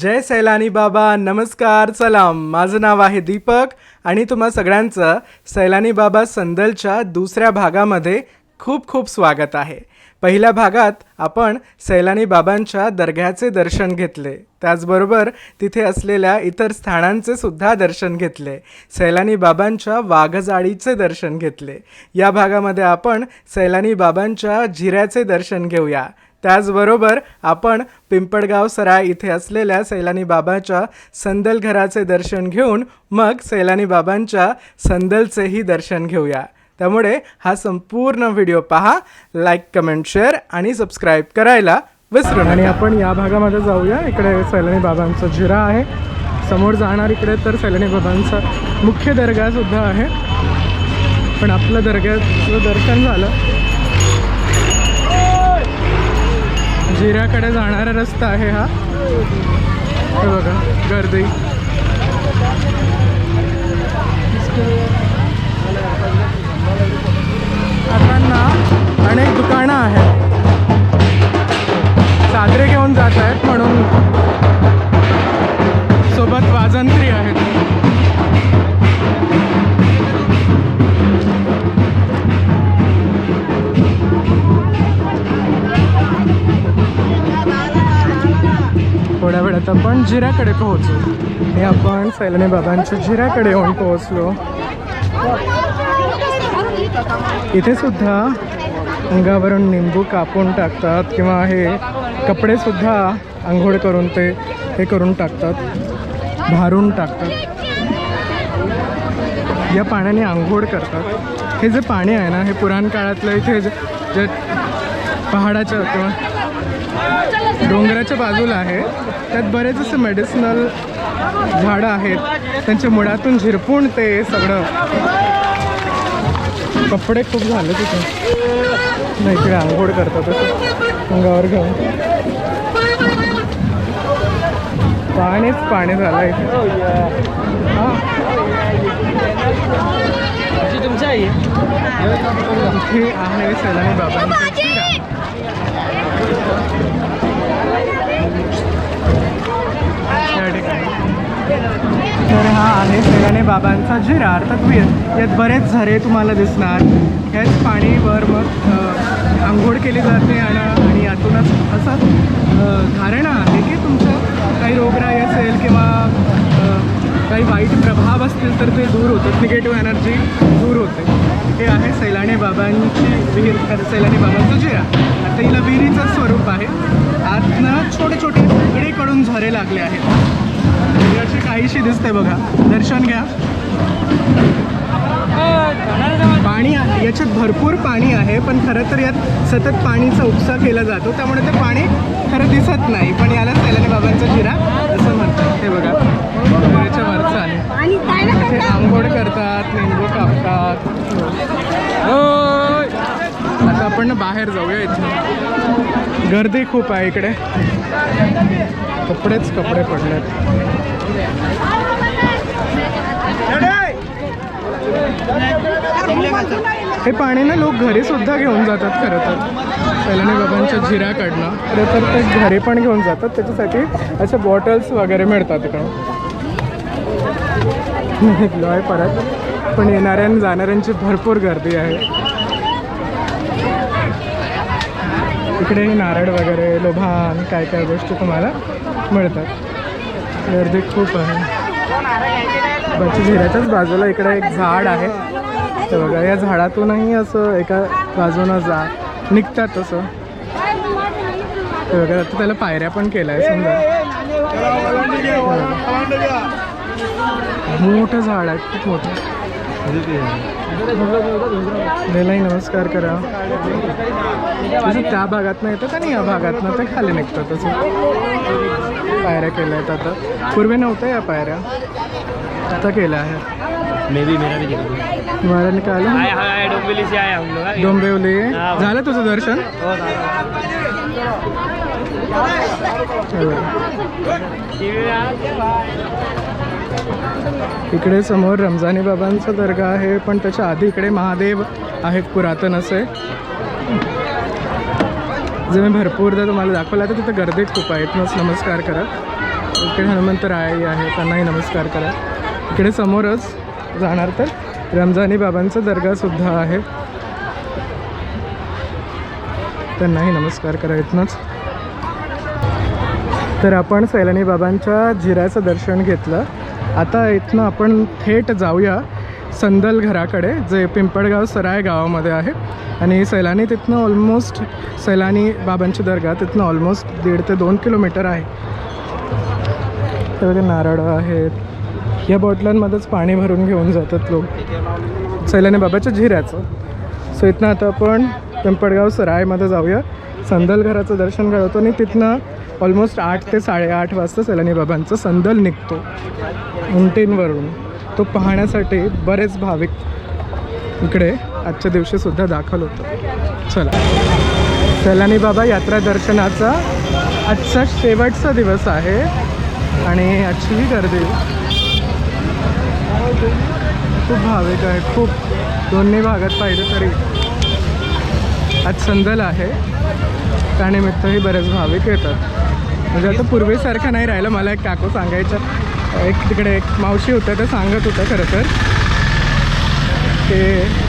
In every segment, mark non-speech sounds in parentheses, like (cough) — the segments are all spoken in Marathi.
जय सैलानी बाबा नमस्कार सलाम. माझं नाव आहे दीपक आणि तुम्हा सगळ्यांचं सैलानी बाबा संदलच्या दुसऱ्या भागामध्ये खूप खूप स्वागत आहे. पहिल्या भागात आपण सैलानी बाबांच्या दर्ग्याचे दर्शन घेतले. त्याचबरोबर तिथे असलेल्या इतर स्थानांचे सुद्धा दर्शन घेतले. सैलानी बाबांच्या वाघजाळीचे दर्शन घेतले. या भागामध्ये आपण सैलानी बाबांच्या जिऱ्याचे दर्शन घेऊया. त्याचबरोबर आपण पिंपळगाव सराय इथे असलेल्या सैलानी बाबाच्या संदल घराचे दर्शन घेऊन मग सैलानी बाबांच्या संदलचेही दर्शन घेऊया. त्यामुळे हा संपूर्ण व्हिडिओ पहा लाईक कमेंट शेअर आणि सबस्क्राईब करायला विसरू आणि आपण या भागामध्ये जाऊया. इकडे सैलानी बाबांचा जिरा आहे. समोर जाणार इकडे तर सैलानी बाबांचा मुख्य दर्गासुद्धा आहे. पण आपलं दर्ग्याचं दर्शन झालं. जिऱ्याकडे जाणारा रस्ता आहे हा. हे बघा गर्दी. आताना अनेक दुकानं आहेत. साजरे घेऊन जात आहेत म्हणून सोबत वाजंत्री आहेत. थोड्या आपण जिऱ्याकडे पोहोचू. हे आपण सैलानी बाबांच्या जिऱ्याकडे येऊन पोहोचलो. इथे सुद्धा अंगावरून निंबू कापून टाकतात किंवा हे कपडे सुद्धा आंघोळ करून ते हे करून टाकतात भारून टाकतात. या पाण्याने आंघोळ करतात. हे जे पाणी आहे ना हे पुराण काळातलं इथे जे जे पहाडाच्या किंवा डोंगराच्या बाजूला आहे त्यात बरेच असे मेडिसिनल झाडं आहेत. त्यांच्या मुळातून झिरपून ते सगळं. कपडे खूप झाले तिथे. नाही इकडे आंघोळ करतात अंगावर घेऊन. पाणीच पाणी झालं इथे. हां. तुमच्या इथे आहे सैलानी बाबांचं जिरा. या ठिकाणी तर हा आहे सैलानी बाबांचा जिरा अर्थात वीर यात बरेच झरे तुम्हाला दिसणार. ह्याच पाणीवर मग आंघोळ केली जाते आणि आणि यातूनच असं धारणा आहे की तुमचं काही रोगराई असेल किंवा काही वाईट प्रभाव असतील तर ते दूर होतात. निगेटिव्ह एनर्जी दूर होते. हे आहे सैलाने बाबांची विहीर. खरं सैलानी बाबांचा जिरा आता हिला विहिरीचं स्वरूप आहे. आतनं छोटे छोटे सगळीकडून झरे लागले आहेत. अशी काहीशी दिसते बघा. दर्शन घ्या. पाणी याच्यात भरपूर पाणी आहे पण खरं तर यात सतत पाणीचा उपसा केला जातो. त्यामुळे ते पाणी खरं दिसत नाही. पण याला सैलानी बाबांचा जिरा असं म्हणतात. हे बघा. याच्या वरचं आहे. इथे आंघोळ करतात निंबू कापतात. आता आपण बाहेर जाऊया इथे. गर्दी खूप आहे इकडे. कपडेच कपडे पडलेत. हे पाणी ना लोक घरी सुद्धा घेऊन जातात खरं तर. सैलानी बाबांच्या जिऱ्याकडनं. खरं तर ते घरी पण घेऊन जातात. त्याच्यासाठी असे बॉटल्स वगैरे मिळतात इकडं. (laughs) आहे परत. पण येणाऱ्या आणि जाणाऱ्यांची भरपूर गर्दी आहे. इकडे नारळ वगैरे लोभान काय काय गोष्टी तुम्हाला मिळतात. गर्दी खूप आहे. बाकी झिऱ्याच्याच बाजूला इकडे एक झाड आहे. ते बघा या झाडातूनही असं एका बाजूनं जा निघतात असं. ते बघा आता त्याला पायऱ्या पण केल्या आहे समजा. मोठं झाड आहे खूप मोठं. त्यालाही नमस्कार करा. तसं त्या भागातनं येतात आणि या भागातनं ते खाली निघतात असं. पायऱ्या केल्या आहेत आता. पूर्वी नव्हत्या या पायऱ्या. आता केल्या आहेत. मे भी मेरा भी दिखा तुम्हाला निकाल डोंबिवली से आए हम लोग। डोंबिवली. हा. झालं तुझं दर्शन? हो. टीव्ही इकडे समोर रमजानी बाबांचा दर्गा आहे पण त्याच्या आधी इकडे महादेव आहेत पुरातन असे. जे मी भरपूरदा तुम्हाला दाखवलं तर तिथं गर्दी खूप आहेत मस्त नमस्कार करा. इकडे हनुमंतराय आहे त्यांनाही नमस्कार करा. इकडे समोरच जाणार तर रमजानी बाबांचा दर्गासुद्धा आहे. त्यांनाही नमस्कार करा इथनंच. तर आपण सैलानी बाबांच्या जिराचं दर्शन घेतलं. आता इथनं आपण थेट जाऊया संदल घराकडे जे पिंपळगाव सराय गावामध्ये आहे. आणि सैलानी तिथनं ऑलमोस्ट सैलानी बाबांची दर्गा तिथनं ऑलमोस्ट दीड ते दोन किलोमीटर आहे. तर नारळ आहेत. या बॉटलांमध्येच पाणी भरून घेऊन जातात लोक. सैलानी बाबाच्या झिऱ्याचं सो इथनं आता आपण पिंपळगाव सरायमध्ये जाऊया. संदल घराचं दर्शन घडवतो आणि तिथनं ऑलमोस्ट आठ ते साडेआठ वाजता सलानी बाबांचा संदल निघतो उंटींवरून. तो पाहण्यासाठी बरेच भाविक इकडे आजच्या दिवशीसुद्धा दाखल होतं. चला. सलानी बाबा यात्रा दर्शनाचा आजचा शेवटचा दिवस आहे आणि आजचीही गर्दी. खूप भाविक आहे. खूप दोन्ही भागात पाहिजे तरी आज संदल आहे. त्यानिमित्तही बरेच भाविक येतात. म्हणजे आता पूर्वीसारखं नाही राहिलं. मला एक काकू सांगायचं. एक तिकडे एक मावशी होत्या त्या सांगत होत्या खरं तर. ते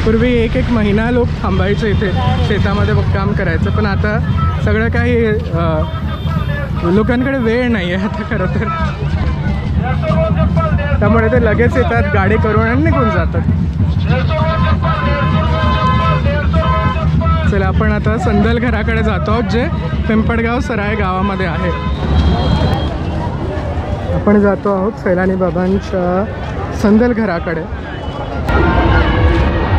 पूर्वी एक एक महिना लोक थांबायचे इथे. शेतामध्ये काम करायचं. पण आता सगळं काही लोकांकडे वेळ नाही आहे आता खरं तर. त्यामुळे ते लगेच येतात गाडी करून आणि निघून जातात. चला आपण आता संदल घराकडे जातो आहोत जे पिंपळगाव सराय गावामध्ये आहे. आपण जातो आहोत सैलानी बाबांच्या संदल घराकडे.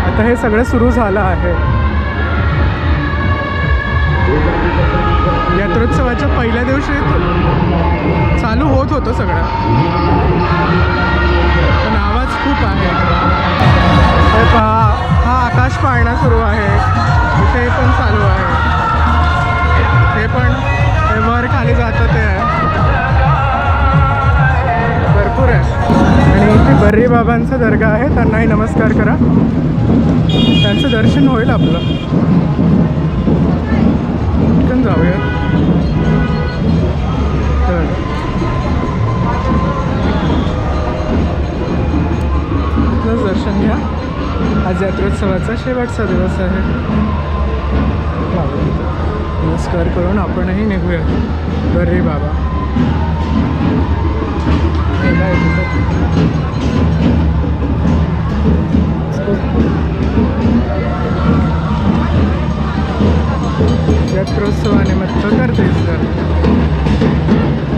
आता हे सगळं सुरू झालं आहे. यात्रोत्सवाच्या पहिल्या दिवशी चालू होत होतं सगळं. पण आवाज खूप आहे. हो पहा हा आकाश पाळणा सुरू आहे. ते पण चालू आहे. ते पण हे वर खाली जातं ते. आहे भरपूर आहे. आणि इथे बर्री बाबांचा दर्गा आहे त्यांनाही नमस्कार करा. त्यांचं दर्शन होईल आपलं. पटकन जाऊया. तर. दर्शन घ्या. आज यात्रोत्सवाचा शेवटचा दिवस आहे. नमस्कार करून आपणही निघूया बर्री बाबा. जत्रोत्सवानिमित्त आहे करतेच तर.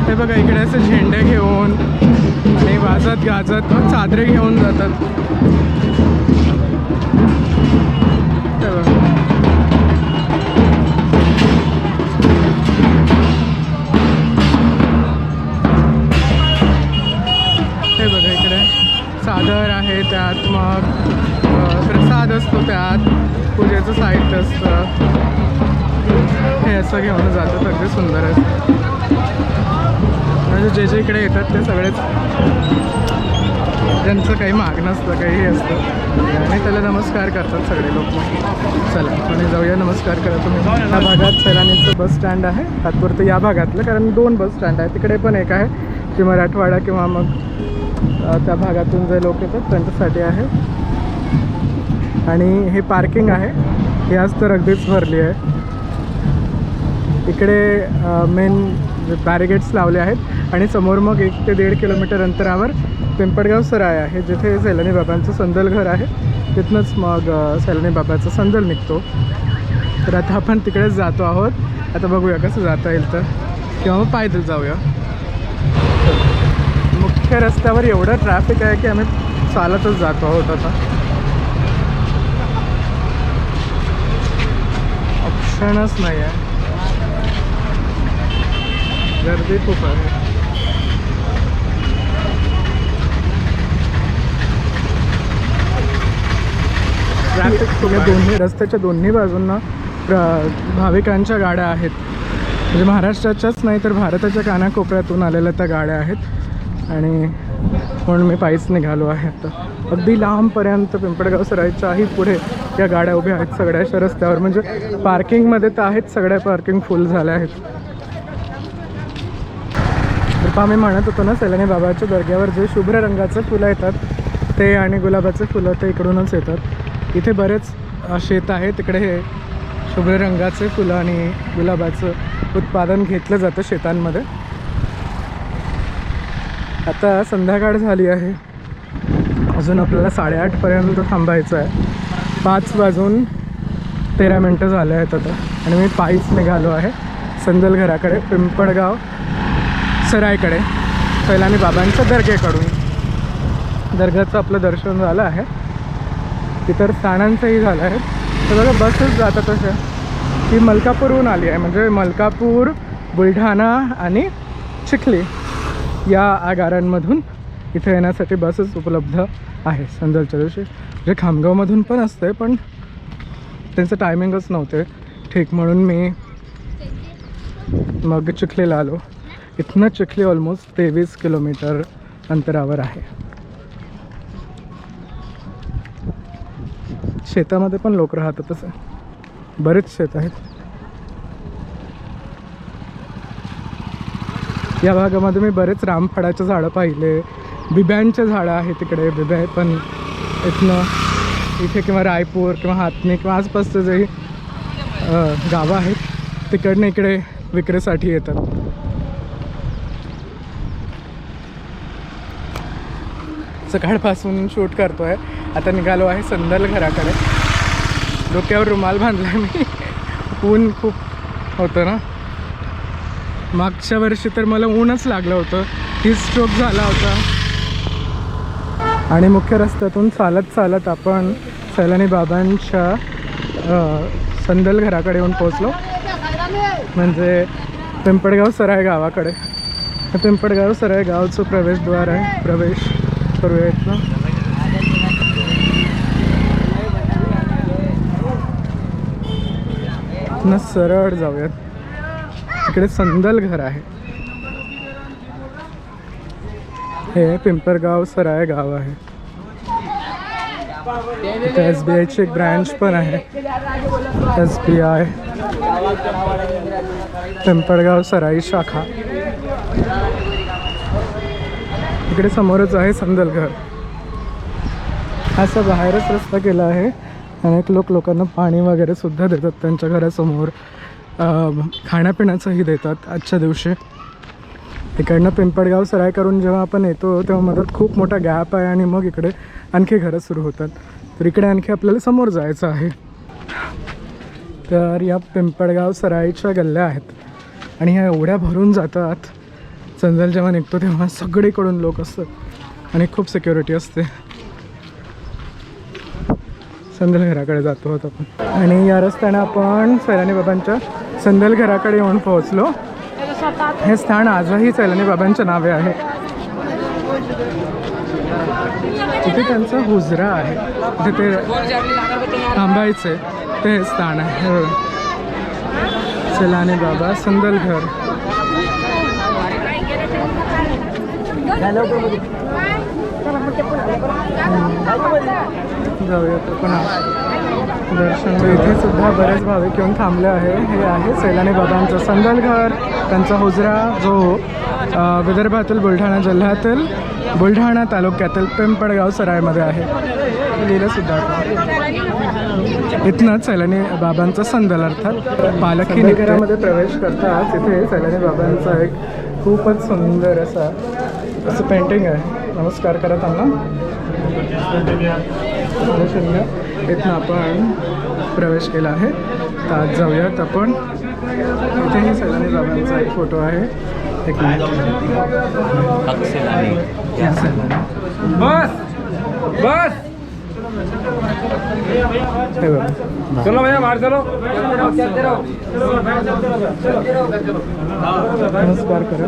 हे बघा इकडे असे झेंडे घेऊन आणि वाजत गाजत चादरे घेऊन जातात. असतो त्यात. पूजेचं साहित्य असतं. हे असं घेऊन जातात. अगदी सुंदर असतं. म्हणजे जे जे इकडे येतात ते सगळेच. त्यांचं काही मागणं असतं काही हे असतं. आणि त्याला नमस्कार करतात सगळे लोक. चला आणि जाऊया. नमस्कार करा तुम्ही. या भागात सैलानीचं बस स्टँड आहे. तात्पुरतं या भागातलं कारण दोन बस स्टँड आहे तिकडे पण एक आहे. की मराठवाडा किंवा मग त्या भागातून जे लोक येतात त्यांच्यासाठी आहे. आणि हे पार्किंग आहे. ही आज तर अगदीच भरली आहे. इकडे मेन बॅरिगेट्स लावले आहेत आणि समोर मग एक ते दीड किलोमीटर अंतरावर पिंपळगाव सराय आहे जिथे सैलानी बाबांचं संदल घर आहे. तिथनंच मग सैलानी बाबाचा संदल निघतो. तर आता आपण तिकडेच जातो आहोत. आता बघूया कसं जाता येईल तर. किंवा मग पायदल जाऊया. मुख्य रस्त्यावर एवढं ट्रॅफिक आहे की आम्ही चालतच जातो आहोत आता. ऑप्शनच नाही आहे. गर्दी खूप आहे. या दोन्ही रस्त्याच्या दोन्ही बाजूंना भाविकांच्या गाड्या आहेत. म्हणजे महाराष्ट्राच्याच नाही तर भारताच्या कानाकोपऱ्यातून आलेल्या त्या गाड्या आहेत. आणि म्हणून मी पायीच निघालो आहे आता. अगदी लांबपर्यंत पिंपळगाव सरायच्याही पुढे या गाड्या उभ्या आहेत सगळ्याच्या रस्त्यावर. म्हणजे पार्किंगमध्ये तर आहेत सगळ्या पार्किंग फुल झाल्या आहेत. तर मी आम्ही म्हणत होतो ना सैलानी बाबाच्या दर्ग्यावर जे शुभ्र रंगाचे फुलं येतात ते आणि गुलाबाचे फुलं ते इकडूनच येतात. इथे बरेच शेत आहे तिकडे हे शुभ्र रंगाचे फुलं आणि गुलाबाचं उत्पादन घेतलं जातं शेतांमध्ये. आता संध्याकाळ झाली आहे. अजून आपल्याला साडेआठपर्यंत थांबायचं आहे. पाच वाजून तेरा मिनटं झाले आहेत आता. आणि मी पायीच निघालो आहे. संदल घराकडे पिंपळगाव सरायकडे सैलानी बाबांच्या दर्गेकडून दर्ग्याचं आपलं दर्शन झालं आहे. इतर स्थानांचंही झालं आहे. तर बघा बसच जातात तसं ती मलकापूरहून आली आहे. म्हणजे मलकापूर बुलढाणा आणि चिखली. या आगारांमधून इथे येण्यासाठी बसेस उपलब्ध आहे संजलच्या दिवशी जे खामगावमधून पण असते पण त्यांचं टायमिंगच नव्हते. ठीक म्हणून मी मग चिखलीला आलो. इथनं चिखली ऑलमोस्ट तेवीस किलोमीटर अंतरावर आहे. शेतामध्ये पण लोक राहतातच. आहे बरेच शेत आहेत. या भागामध्ये मी बरेच रामफळाचे झाडं पाहिले. बिब्यांचे झाडं आहेत तिकडे बिब्या पण इथनं इथे किंवा रायपूर किंवा हातने किंवा आसपासचं जे गावं आहेत तिकडनं इकडे विक्रीसाठी येतात. सकाळपासून शूट करतो आहे आता निघालो आहे संदल घराकडे. डोक्यावर रुमाल बांधला मी. ऊन खूप होतं ना. मागच्या वर्षी तर मला ऊनच लागलं होतं. ही स्ट्रोक झाला होता. आणि मुख्य रस्त्यातून चालत चालत आपण सैलानी बाबांच्या संदल घराकडे येऊन पोचलो म्हणजे पिंपळगाव सराय गावाकडे. पिंपडगाव पिंपळगाव सराय गावचं प्रवेशद्वार आहे. प्रवेश करूयात ना सरळ जाऊयात. इकडे संदल घर आहे. हे पिंपळगाव सराय गाव आहे. इथे एस बी आयची एक ब्रँच पण आहे. S B I Pimpalgaon Sarai शाखा. इकडे समोरच आहे संदल घर. असा बाहेरच रस्ता केला आहे. अनेक लोक लोकांना पाणी वगैरे सुद्धा देतात त्यांच्या घरासमोर. खाण्यापिण्याचंही देतात आजच्या दिवशी. इकडनं पिंपळगाव सराय करून जेव्हा आपण येतो तेव्हा मधात खूप मोठा गॅप आहे आणि मग इकडे आणखी घरं सुरू होतात. तर इकडे आणखी आपल्याला समोर जायचं आहे. तर या पिंपळगाव सराईच्या गल्ल्या आहेत. आणि ह्या एवढ्या भरून जातात. चंदल जेव्हा निघतो तेव्हा सगळीकडून लोक असतात. आणि खूप सिक्युरिटी असते. संदल घराकडे जातो आहोत आपण. आणि या रस्त्याने आपण सैलानी बाबांच्या संदल घराकडे येऊन पोहोचलो. हे स्थान आजही सैलानी बाबांच्या नावे आहे. तिथे त्यांचा हुजरा आहे. ते थांबायचे. ते हे स्थान आहे. हे. सैलानी बाबा संदल घर जाऊयात आपण दर्शन इथे सुद्धा बरेच भाविक येऊन थांबले आहे. हे आहे सैलानी बाबांचं संदल घर त्यांचा हुजरा जो विदर्भातील बुलढाणा जिल्ह्यातील बुलढाणा तालुक्यातील पिंपळगाव सरायमध्ये आहे. लिहिलं सुद्धा. इथनंच सैलानी बाबांचं संदल अर्थात पालखी निघरामध्ये प्रवेश करताच इथे सैलानी बाबांचा एक खूपच सुंदर असा असं पेंटिंग आहे. नमस्कार करा त्यांना. दर्शन इथनं आपण प्रवेश केला आहे. तर आज जाऊयात आपण. इथेही सैलानी बाबांचा एक फोटो आहे. एक बस! बस! चलो भैया बाहर चलो. नमस्कार करा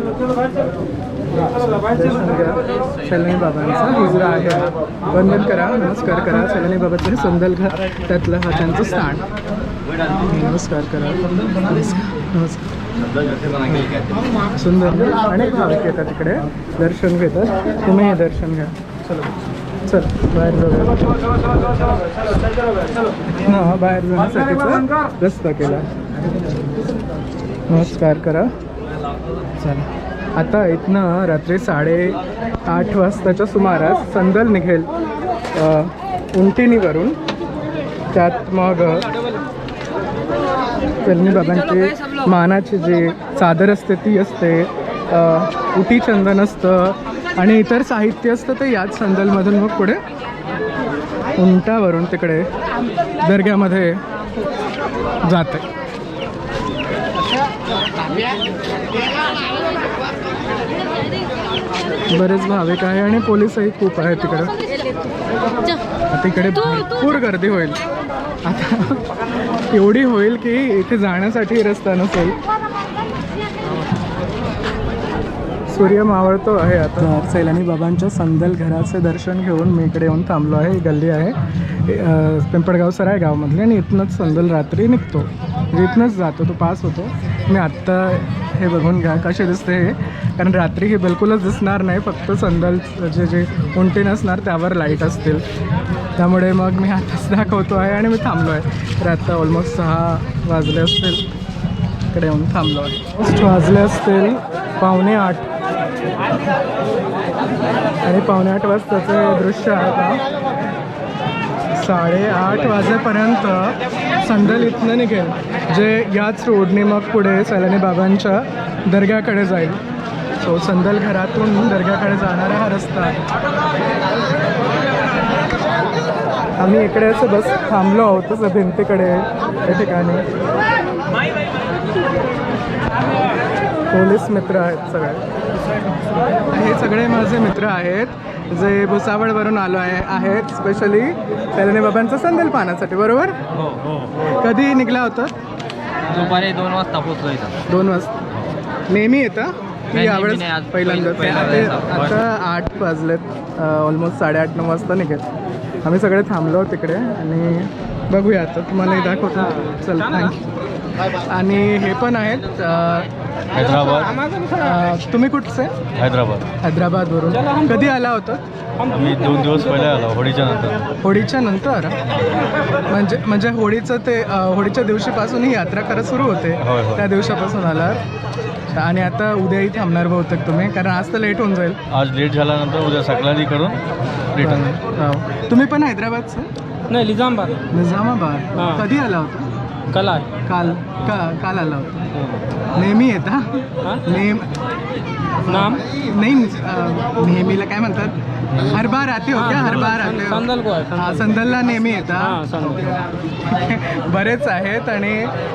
दर्शन घ्या सैलानी बाबांचा हिजरा आहे. वंदन करा नमस्कार करा. सैलानी बाबाचं संदल घर त्यातलं हा त्यांचं स्थान. नमस्कार करा. नमस्कार. सुंदर. अनेक भाविक येतात तिकडे दर्शन घेतात. तुम्ही हे दर्शन घ्या. चल बाहेर जाऊया. हा बाहेर जाण्यासाठीचा रस्ता केला. नमस्कार करा. चला. आता इथनं रात्री साडे आठ वाजताच्या सुमारास संदल निघेल उंटिनीवरून. त्यात मग सलनी बाबांची मानाची जी चादर असते ती असते उटी चंदन असतं आणि इतर साहित्य असतं ते याच संदलमधून मग पुढे उंटावरून तिकडे दर्ग्यामध्ये जाते. बरेच भाविक आहे आणि पोलीसही खूप आहे तिकडं. आता इकडे भरपूर गर्दी होईल. आता एवढी होईल की इथे जाण्यासाठी रस्ता नसेल. सूर्य मावळतो आहे आता. सैलानी बाबांच्या संदल घराचे दर्शन घेऊन मी इकडे येऊन थांबलो आहे. ही गल्ली आहे. पिंपळगाव सराय गावामधली आणि इथनंच संदल रात्री निघतो. म्हणजे इथनंच जातो. तो पास होतो. मी आत्ता हे बघून घ्या कसे दिसते हे. कारण रात्री हे बिलकुलच दिसणार नाही फक्त संदल जे जे उंटी नसणार त्यावर लाइट असतील. त्यामुळे मग मी आताच दाखवतो आहे आणि मी थांबलो आहे. तर ऑलमोस्ट सहा वाजले असतील. इकडे येऊन थांबलो आहे. ऑलमोस्ट वाजले असतील. पावणे आठ. आणि पावणे आठ वाजताचं दृश्य आहे का साडेआठ वाजेपर्यंत संदल इथनं निघेल. जे याच रोडने मग पुढे सैलानी बाबांच्या दर्ग्याकडे जाईल. सो संदल घरातून दर्ग्याकडे जाणारा हा रस्ता. आहे आम्ही इकडे असं बस थांबलो आहोत तसं भिंतीकडे या ठिकाणी. पोलीस मित्र आहेत सगळे. हे सगळे माझे मित्र आहेत जे भुसावळवरून आलो आहे आहेत स्पेशली सैलानी बाबांचा संदल पाहण्यासाठी बरोबर? हो हो. कधी निघला होता? दुपारी दोन वाजता पोचलो इथं. दोन वाजता. नेहमी येतं? की नाही, यावेळेस नेहमी नाही, आज पहिल्यांदाच. पहिल- पहिल्यांदाच. आता आता आठ वाजलेत ऑलमोस्ट साडेआठ नऊ वाजता निघेल. आम्ही सगळे थांबलो तिकडे आणि बघूया. आता तुम्हालाही दाखवतो. चल थँक्यू आणि हे पण आहेत हैदराबाद. तुम्ही कुठचे? हैदराबाद. हैदराबादवरून कधी आला होता? आम्ही दोन दिवस पहिले आलो होळीच्या नंतर. होळीच्या नंतर? म्हणजे म्हणजे होळीचं ते होळीच्या दिवशीपासून ही यात्रा खरं सुरू होते. त्या दिवसापासून आला आणि आता उद्याही थांबणार बहुतेक तुम्ही कारण आज तर लेट होऊन जाईल. आज लेट झाल्यानंतर उद्या सकाळी करून रिटर्न. तुम्ही पण हैदराबादचे? नाही निजामबाद. निजामाबाद. कधी आला होता? कला काल का काल आला होता. नेहमी येता नेम नाम? नाही नेहमीला काय म्हणतात? हर बार आते हो क्या? हर बार आते हो? संदल को. हा, संदलला नेहमी येता हां? संदल (laughs) बरेच आहेत आणि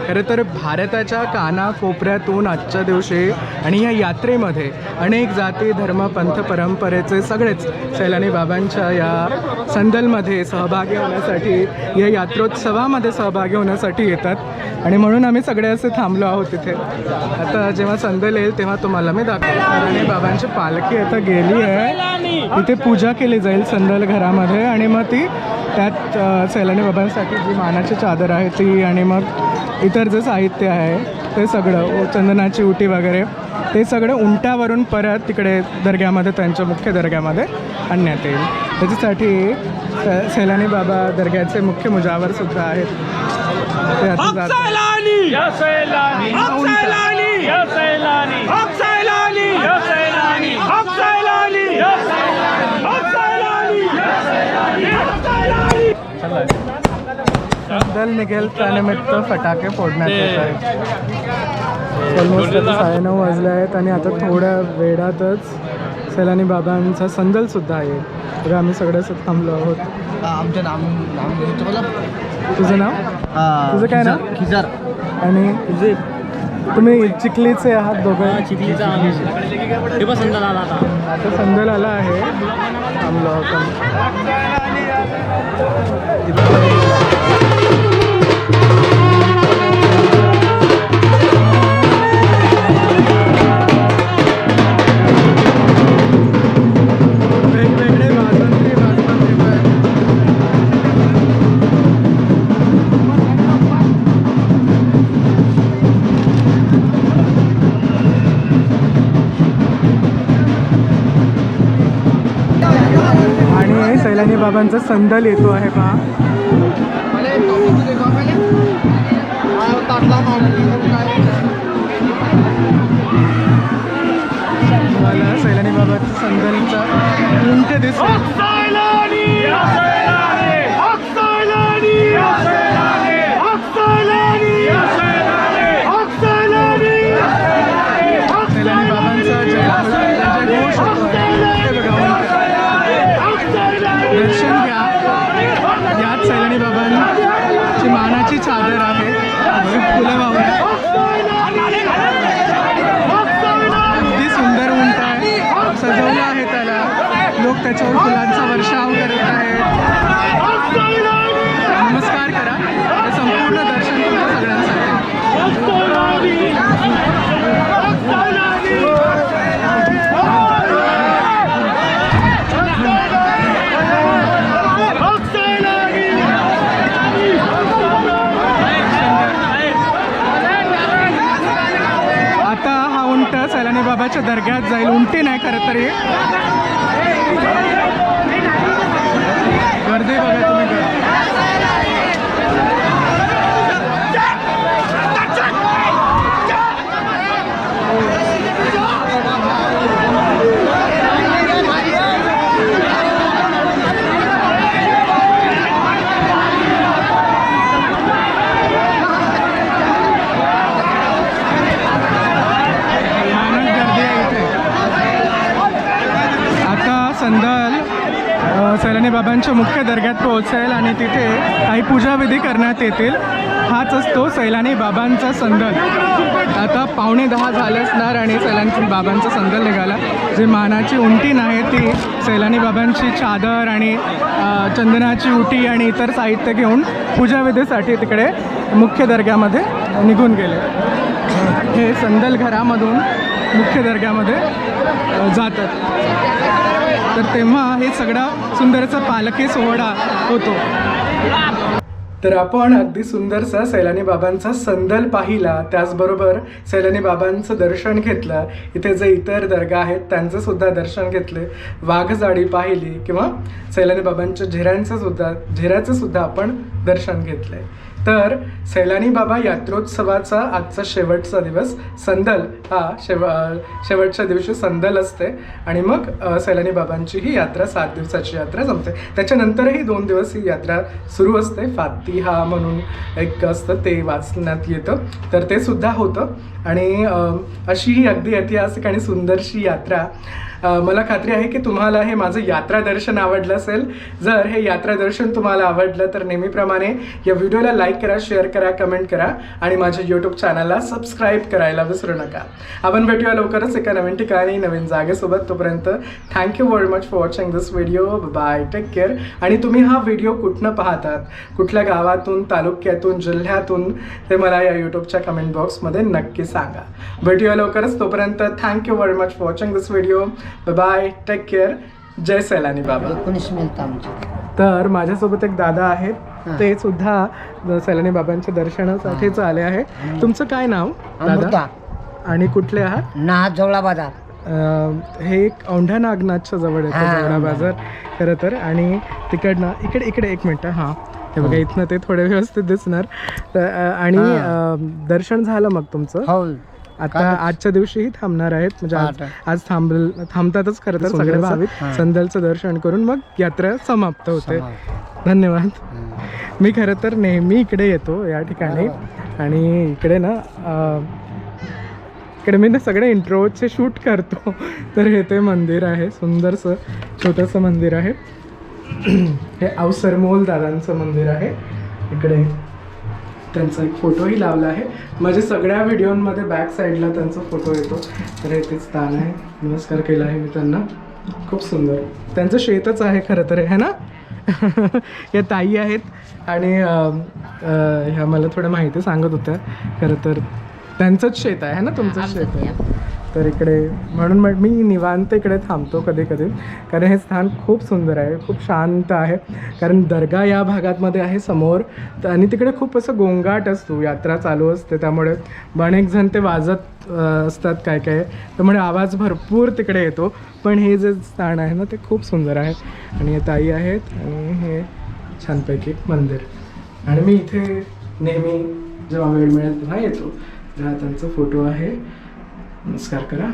खरं तर भारताच्या कानाकोपऱ्यातून आजच्या दिवशी आणि या यात्रेमध्ये अनेक जाती धर्म पंथ परंपरेचे सगळेच सैलानी बाबांच्या या संदलमध्ये सहभागी होण्यासाठी या यात्रोत्सवामध्ये सहभागी होण्यासाठी येतात. आणि म्हणून आम्ही सगळे असे थांबलो आहोत तिथे आता जेव्हा संदल येईल तेव्हा तुम्हाला मी दाखवतो. आणि बाबांची पालखी आता गेली आहे. तिथे पूजा केली जाईल संदल घरामध्ये आणि मग ती त्यात सैलानी बाबांसाठी जी मानाची चादर आहे ती आणि मग इतर जे साहित्य आहे ते सगळं चंदनाची उटी वगैरे ते सगळं उंटावरून परत तिकडे दर्ग्यामध्ये त्यांच्या मुख्य दर्ग्यामध्ये आणण्यात येईल. त्याच्यासाठी स- सैलानी बाबा दर्ग्याचे मुख्य मुजावरसुद्धा आहेत. ते आता जातात. दल निघेल त्यानिमित्त फटाके फोडण्यात येत आहेत. ऑलमोस्ट आता साडेनऊ वाजले आहेत आणि आता थोड्या वेळातच सैलानी बाबांचा संदल सुद्धा आहे तर आम्ही सगळे असं थांबलो आहोत. आमचं नाम नाम तुझं नाव? तुझं काय नाव? खिजार. आणि तुम्ही चिखलीचे आहात दोघं? चिखलीचा आला आता. आला आहे. बाबांचा संदल येतो आहे पहा. सैलानी बाबांचा संदलचा उंट दिसतो त्याच्यावर फुलांचा बाबाच्या दर्ग्यात जाईल. उंटी नाही खरं तरी. गर्दी बघा तुम्ही गर्दी भयानक गर्दी आहे इथे आता संदल सैलानी बाबांच्या मुख्य दर्ग्यात पोहोचेल आणि तिथे काही पूजाविधी करण्यात येतील हाच असतो सैलानी बाबांचा संदल. आता पावणे दहा झाले असणार आणि सैलानी बाबांचा संदल निघाला. जी मानाची उंटी नाही ती सैलानी बाबांची चादर आणि चंदनाची उटी आणि इतर साहित्य घेऊन पूजाविधीसाठी तिकडे मुख्य दर्ग्यामध्ये निघून गेले. हे संदल घरामधून मुख्य दर्ग्यामध्ये जातात. तर तेव्हा हे सगळा सुंदरचा पालखी सोहळा होतो. तर आपण अगदी सुंदरसा सैलानी बाबांचा संदल पाहिला त्याचबरोबर सैलानी बाबांचं दर्शन घेतलं. इथे जे इतर दर्गा आहेत त्यांचं सुद्धा दर्शन घेतले. वाघजाडी पाहिली किंवा सैलानी बाबांच्या झेऱ्यांचं सुद्धा झेऱ्याचं सुद्धा आपण दर्शन घेतलंय. तर सैलानी बाबा यात्रोत्सवाचा आजचा शेवटचा दिवस संदल हा शेव शेवटच्या दिवशी संदल असते. आणि मग सैलानी बाबांची ही यात्रा सात दिवसाची यात्रा जमते. त्याच्यानंतरही दोन दिवस ही यात्रा सुरू असते. फातिहा म्हणून एक असतं ते वाचण्यात येतं. तर ते सुद्धा होतं. आणि अशी ही अगदी ऐतिहासिक आणि सुंदरशी यात्रा मला खात्री आहे की तुम्हाला हे माझं यात्रा दर्शन आवडलं असेल. जर हे यात्रा दर्शन तुम्हाला आवडलं तर नेहमीप्रमाणे या व्हिडिओला लाईक करा शेअर करा कमेंट करा आणि माझ्या यूट्यूब चॅनलला सबस्क्राईब करायला विसरू नका. आपण भेटूया लवकरच एका नवीन ठिकाणी नवीन जागेसोबत. तोपर्यंत thank you very much for watching this video bye take care आणि तुम्ही हा व्हिडिओ कुठनं पाहतात? कुठल्या गावातून तालुक्यातून जिल्ह्यातून? ते मला या यूट्यूबच्या कमेंट बॉक्समध्ये नक्की सांगा. भेटूया लवकरच. तोपर्यंत thank you very much for watching this video bye take care जय सैलानी बाबा एकोणीस मिनिट आमचे. तर माझ्यासोबत एक दादा आहेत. हां. ते सुद्धा सैलानी बाबांच्या दर्शनासाठीच आले आहे तुमचं काय नाव अमृता. दादा आणि कुठले आहात? नाहा जवळा बाजार अं, हे एक औंढा नागनाथच्या जवळ येतो हां, जवळा. बाजार खरं तर. आणि तिकडनं इकडे इकडे एक मिनटं हां. हे बघा इथनं ते थोडे व्यवस्थित दिसणार. तर, अं, आणि हां. अं, दर्शन झालं मग तुमचं? हो. आता. आजच्या दिवशीही थांबणार आहेत. म्हणजे आज थांबल थांबतातच खरं तर सगळे भाविक. संदलचं दर्शन करून मग यात्रा समाप्त होते. धन्यवाद. मी खरं तर नेहमी इकडे येतो या ठिकाणी. आणि इकडे ना इकडे मी ना सगळे इंट्रोचे शूट करतो. तर हे ते मंदिर आहे. सुंदरसं छोटंसं मंदिर आहे. हे अवसरमोल दादांचं मंदिर आहे. इकडे त्यांचा एक फोटोही लावला आहे. माझ्या सगळ्या व्हिडिओमध्ये बॅक साईडला त्यांचा फोटो येतो. तर हे ते स्थान आहे. नमस्कार केला आहे मी त्यांना खूप सुंदर. त्यांचं शेतच आहे खरं तर आहे ना? (laughs) या ताई आहेत. आणि ह्या मला थोडं माहिती सांगत होत्या. खरं तर त्यांचंच शेत आहे ना? तुमचं शेत आहे. तर इकडे म्हणून मग मी निवांत इकडे थांबतो कधी कधी कारण हे स्थान खूप सुंदर आहे खूप शांत आहे. कारण दर्गा या भागातमध्ये आहे समोर. तर आणि तिकडे खूप असं गोंगाट असतो यात्रा चालू असते. त्यामुळे अनेक जण ते वाजत असतात काय काय. त्यामुळे आवाज भरपूर तिकडे येतो. पण हे जे स्थान आहे ना ते खूप सुंदर आहे. आणि हे ताई आहेत आणि हे छानपैकी मंदिर. आणि मी इथे नेहमी जेव्हा वेळ मिळेल तेव्हा येतो. हा त्यांचा फोटो आहे. नमस्कार करा